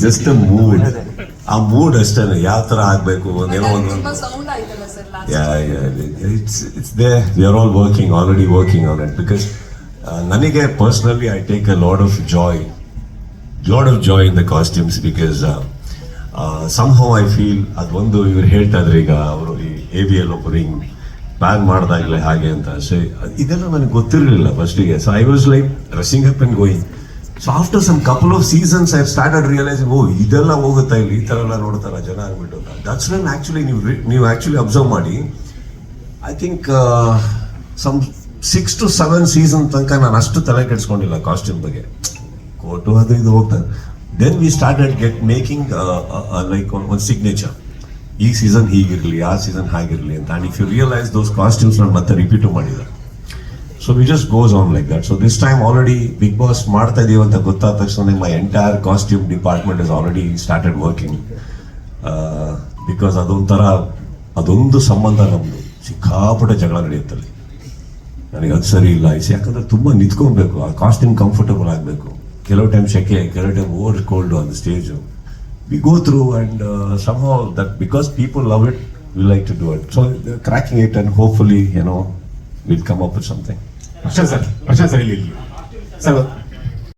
Just mood ಆ mood ಅಷ್ಟೇ ಯಾವ ತರ ಆಗ್ಬೇಕು working already working on it because ನನಗೆ personally I take a lot of joy lot of joy in the costumes because somehow I feel ಅದೊಂದು ಇವ್ರು ಹೇಳ್ತಾ ಇದ್ರೆ ಈಗ ಅವರು ಈ ಎ ಬಿ ಎಲ್ ಒಬ್ಬರು ಹಿಂಗ್ ಬ್ಯಾನ್ ಮಾಡ್ದಾಗಲೇ ಹಾಗೆ ಅಂತ. ಸೊ ಇದೆಲ್ಲ ನನಗೆ ಗೊತ್ತಿರಲಿಲ್ಲ ಫಸ್ಟಿಗೆ so I was like dressing up and going so after some couple of seasons I started realise oh ಇದೆಲ್ಲ ಹೋಗುತ್ತಾ ಇಲ್ಲಿ? ಈ ಥರ ಎಲ್ಲ ನೋಡ್ತಾರ ಜನ ಆಗ್ಬಿಟ್ಟು ದಟ್ಸ್ ವೆನ್ ಆ್ಯಕ್ಚುಲಿ ನೀವು ನೀವು ಆ್ಯಕ್ಚುಲಿ ಅಬ್ಸರ್ವ್ ಮಾಡಿ I think some six to seven season ತನಕ ನಾನು ಅಷ್ಟು ತಲೆ ಕೆಡಿಸ್ಕೊಂಡಿಲ್ಲ ಕಾಸ್ಟ್ಯೂಮ್ ಬಗ್ಗೆ. ಕೋಟು ಅದು ಇದು ಹೋಗ್ತಾರೆ then we started get making like ಒಂದು ಸಿಗ್ನೇಚರ್ ಈ ಸೀಸನ್ ಹೀಗಿರಲಿ, ಆ ಸೀಸನ್ ಹಾಗಿರಲಿ ಅಂತ. And if you realise those costumes ನಾನು ಮತ್ತೆ ರಿಪೀಟು ಮಾಡಿದ್ದಾರೆ so we just goes on like that so this time already Bigg Boss ಮಾಡ್ತಾ ಇದೀವಿ ಅಂತ ಗೊತ್ತಾದ ತಕ್ಷಣ my entire costume department is already started working because ಅದೊಂಥರ, ಅದೊಂದು ಸಂಬಂಧ ನಮ್ಮದು ಸಿಕ್ಕಾಪಟ್ಟೆ ಜಗಳ ನಡೆಯುತ್ತಲ್ಲಿ. ನನಗೆ ಅದು ಸರಿ ಇಲ್ಲ. ಐಸ್ ಯಾಕಂದ್ರೆ ತುಂಬ ನಿಂತ್ಕೊಬೇಕು. ಆ ಕಾಸ್ಟ್ಯೂಮ್ ಕಂಫರ್ಟಬಲ್ ಆಗಬೇಕು. ಕೆಲವು ಟೈಮ್ ಸೆಕೆ ಕೆಲವು time over cold on stage we go through and some how that because people love it we like to do it so cracking it and hopefully ಏನೋ will come up with something Prashant sir Prashant sir ಇಲ್ಲಿ ಇಲ್ಲಿ. Sir